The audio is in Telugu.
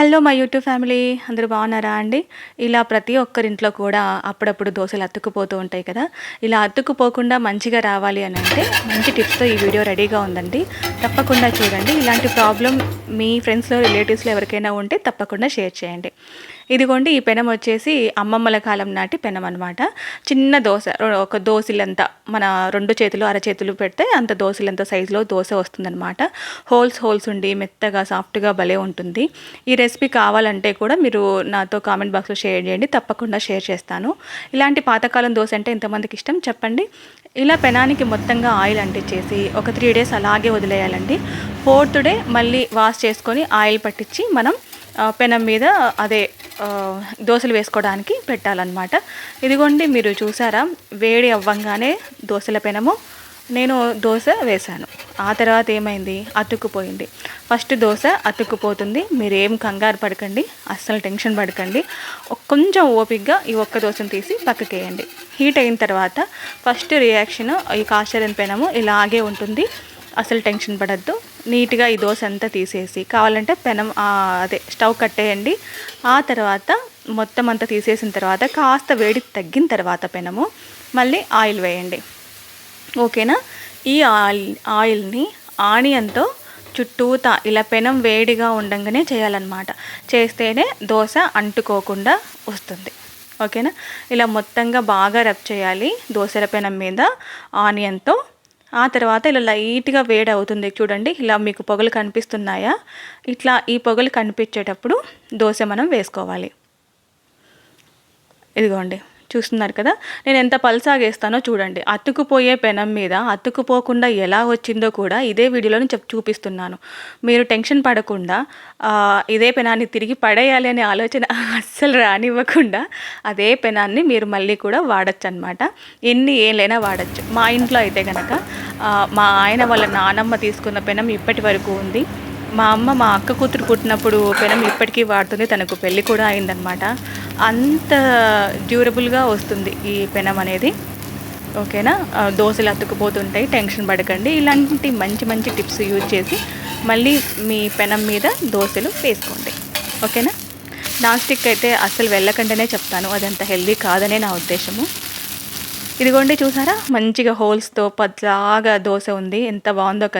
Hello my YouTube family. అందరూ బాగున్నారా అండి? ఇలా ప్రతి ఒక్కరింట్లో కూడా అప్పుడప్పుడు దోశలు అతుక్కుపోతూ ఉంటాయి కదా. ఇలా అతుక్కుపోకుండా మంచిగా రావాలి అని అంటే మంచి టిప్స్తో ఈ వీడియో రెడీగా ఉందండి. తప్పకుండా చూడండి. ఇలాంటి ప్రాబ్లం మీ ఫ్రెండ్స్లో రిలేటివ్స్లో ఎవరికైనా ఉంటే తప్పకుండా షేర్ చేయండి. ఇదిగోండి ఈ పెనం వచ్చేసి అమ్మమ్మల కాలం నాటి పెనం అనమాట చిన్న దోశ ఒక దోశలంత మన రెండు చేతులు అరచేతులు పెడితే అంత దోశలంత సైజులో దోశ వస్తుందన్నమాట. హోల్స్ హోల్స్ ఉండి మెత్తగా సాఫ్ట్గా భలే ఉంటుంది. ఈ రెసిపీ కావాలంటే కూడా మీరు నాతో కామెంట్ బాక్స్లో షేర్ చేయండి తప్పకుండా షేర్ చేస్తాను. ఇలాంటి పాతకాలం దోశ అంటే ఎంతమందికి ఇష్టం చెప్పండి. ఇలా పెనానికి మొత్తంగా ఆయిల్ అంటించేసి ఒక త్రీ డేస్ అలాగే వదిలేయాలండి. ఫోర్త్ డే మళ్ళీ వాష్ చేసుకొని ఆయిల్ పట్టించి మనం పెనం మీద అదే దోశలు వేసుకోవడానికి పెట్టాలన్నమాట. ఇదిగోండి మీరు చూసారా వేడి అవ్వంగానే దోశల పెనము. నేను దోశ వేశాను. ఆ తర్వాత ఏమైంది? అతుక్కుపోయింది. ఫస్ట్ దోశ అతుక్కుపోతుంది. మీరు ఏం కంగారు పడకండి. అస్సలు టెన్షన్ పడకండి. కొంచెం ఓపిక్గా ఈ ఒక్క దోశను తీసి పక్కకేయండి. హీట్ అయిన తర్వాత ఫస్ట్ రియాక్షన్ ఈ కాస్టరన్ పెనము ఇలాగే ఉంటుంది. అసలు టెన్షన్ పడద్దు. నీట్గా ఈ దోశ అంతా తీసేసి కావాలంటే పెనం అదే స్టవ్ కట్టేయండి. ఆ తర్వాత మొత్తం అంతా తీసేసిన తర్వాత కాస్త వేడి తగ్గిన తర్వాత పెనము మళ్ళీ ఆయిల్ వేయండి. ఓకేనా? ఈ ఆయిల్ ఆయిల్ని ఆనియన్తో చుట్టూతా ఇలా పెనం వేడిగా ఉండంగానే చేయాలన్నమాట. చేస్తేనే దోశ అంటుకోకుండా వస్తుంది. ఓకేనా? ఇలా మొత్తంగా బాగా రబ్ చేయాలి దోశల పెనం మీద ఆనియన్తో. ఆ తర్వాత ఇలా లైట్గా వేడి అవుతుంది చూడండి ఇలా మీకు పొగలు కనిపిస్తున్నాయా? ఇట్లా ఈ పొగలు కనిపించేటప్పుడు దోశ మనం వేసుకోవాలి. ఇదిగోండి. చూస్తున్నారు కదా నేను ఎంత పల్సాగేస్తానో చూడండి. అతుకుపోయే పెనం మీద అతుకుపోకుండా ఎలా వచ్చిందో కూడా ఇదే వీడియోలో చెప్ చూపిస్తున్నాను. మీరు టెన్షన్ పడకుండా ఇదే పెనాన్ని తిరిగి పడేయాలి అనే ఆలోచన అస్సలు రానివ్వకుండా అదే పెనాన్ని మీరు మళ్ళీ కూడా వాడచ్చు అనమాట ఎన్ని ఏళ్ళైనా వాడచ్చు. మా ఇంట్లో అయితే కనుక మా ఆయన వాళ్ళ నానమ్మ తీసుకున్న పెనం ఇప్పటి వరకు ఉంది. మా అమ్మ మా అక్క కూతురు పుట్టినప్పుడు పెనం ఇప్పటికీ వాడుతుంది. తనకు పెళ్ళి కూడా అయిందనమాట అంత డ్యూరబుల్గా వస్తుంది ఈ పెనం అనేది. ఓకేనా? దోశలు అతుక్కుపోతుంటాయి టెన్షన్ పడకండి. ఇలాంటి మంచి మంచి టిప్స్ యూజ్ చేసి మళ్ళీ మీ పెనం మీద దోశలు వేసుకోండి. ఓకేనా? నాన్ స్టిక్ అయితే అస్సలు వెళ్ళకుండానే చెప్తాను అదంత హెల్దీ కాదనే నా ఉద్దేశము. ఇదిగోండి చూసారా? మంచిగా హోల్స్తో పద్లాగా దోశ ఉంది. ఎంత బాగుందో కదా.